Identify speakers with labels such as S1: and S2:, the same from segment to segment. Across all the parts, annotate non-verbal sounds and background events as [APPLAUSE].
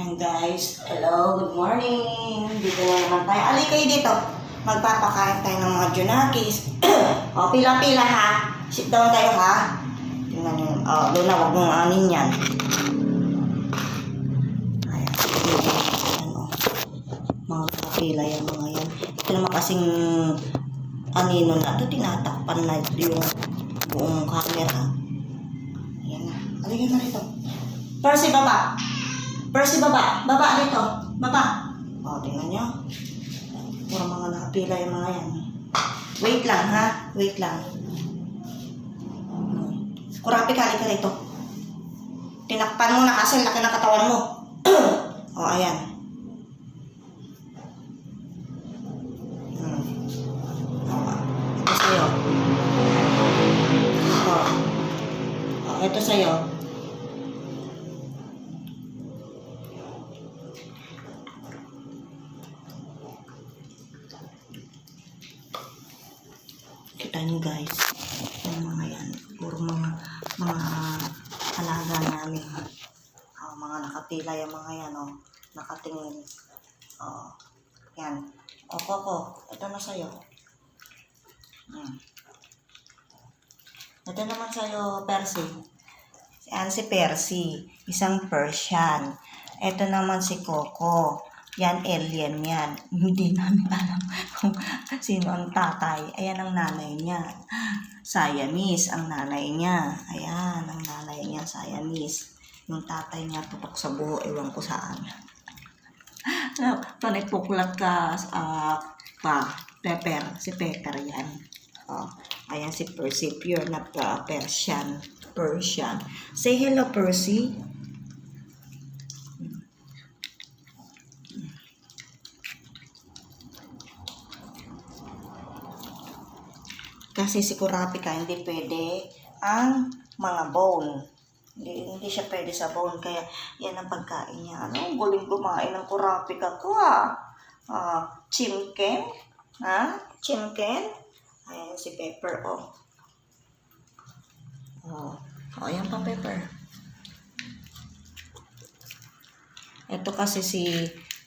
S1: And guys, hello, good morning. Dito na naman tayo. Ali kayo dito. Magpapakain tayo ng mga junakis. o, [CLEARS THROAT] pila-pila ha. Sit down tayo ha. Tingnan nyo. O, doon na, huwag mong anin yan. Ayan. Ayan o. Mga kapila yan, mga yan. Ito naman kasing anino na ito, tinatakpan na yung buong camera. Ayan na. Halika na rito. Percy, baba. Percy, baba. Baba dito. Baba. O, tingnan nyo. Puro mga nakapila yung mga yan. Wait lang, ha? Wait lang. Kurapi ka, halika rito. Tinakpan mo na kasi laki ng katawan mo. [CLEARS THROAT] o, ayan. Hmm. Ito sa'yo. Kita niyo guys, yung mga yan, puro mga, mga alaga namin. Oh, mga nakapila yung mga yan, oh. Nakatingin. Oh, yan. O, Coco, ito na sa'yo. Hmm. Ito naman sa'yo, Percy. Yan si Percy, isang Persian. Ito naman si Coco. Yan, alien yan. [LAUGHS] Hindi namin alam kung sino ang tatay. Ayan ang nanay niya. Siamese ang nanay niya. Ayan, ang nanay niya, Siamese. Yung tatay niya, tutok sa buho, ewan ko saan. [LAUGHS] Panipuklat ka, ah, pa, Pepper. Si Pepper yan. Oh, ayan si Percy, pure na pa, Persian. Persian. Say hello, Percy. Kasi si Kurapika hindi pwede ang mga bone. Hindi, hindi siya pwede sa bone. Kaya yan ang pagkain niya. Ano? Ang galing kumain ng Kurapika ko ah. Ah, chimken. Ha? Chimken. Ayan si Pepper oh. Oh. Oh, ayan pa Pepper. Ito kasi si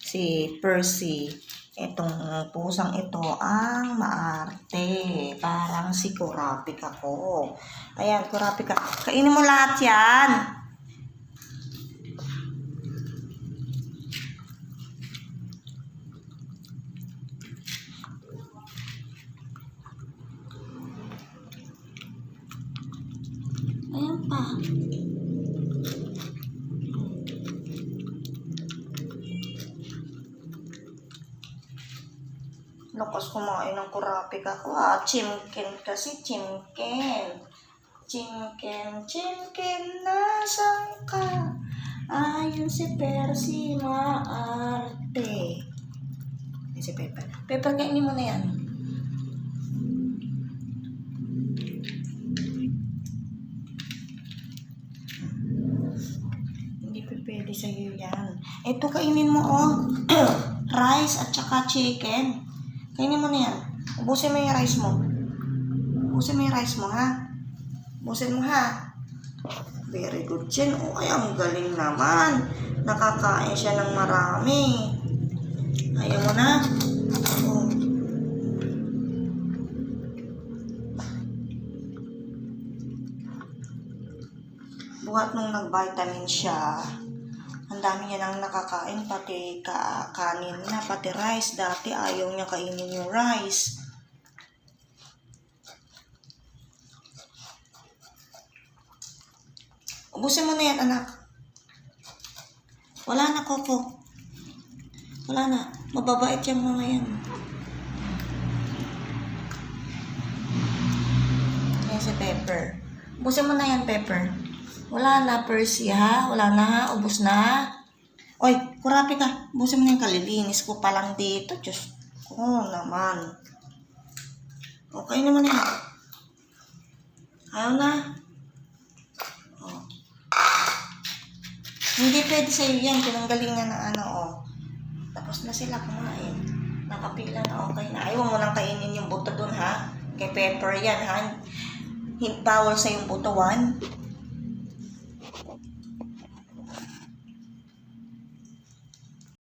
S1: si Percy. Itong pusang ito ang maarte. Parang si Kurapika ko. Ayan, Kurapika. Kainin mo lahat yan. Ayan pa. Lakas kumain ng kurapik ako ah. Chimken kasi, chimken. Chimken, chimken, nasan ka? Ayon si Percy, maarte. Yan si Pepper. Pepper, kainin mo na yan. Hindi pa pwede sa'yo yan. Ito, kainin mo oh. [CLEARS THROAT] rice at saka chicken. Kainin mo na yan. Ubusin mo yung rice mo. Ubusin mo yung rice mo, ha? Ubusin mo, ha? Very good, Jen. O, ay, ang galing naman. Nakakain siya ng marami. Ayaw mo na? Oh. Buhat nung nag-vitamin siya, dami niya nang nakakain, pati ka kanin na, pati rice. Dati ayaw niya kainin yung rice. Ubusin mo na yan, anak. Wala na, Coco. Wala na. Mababait yung mga yan. Yan si Pepper. Ubusin mo na yan, Pepper. Wala na, Percy, ha? Wala na, ha? Ubus na. Oy, kurapi ka. Ubusin mo yung kalilinis ko pa lang dito. Diyos ko naman. Okay naman yan. Ayaw na. Oh. Hindi pwede sa'yo yan. Pinanggalingan na ano, oh. Tapos na sila kumain. Nakapila na okay na. Ayaw mo nang kainin yung buto dun, ha? Kay Pepper yan, ha? Bawal sa yung buto, one.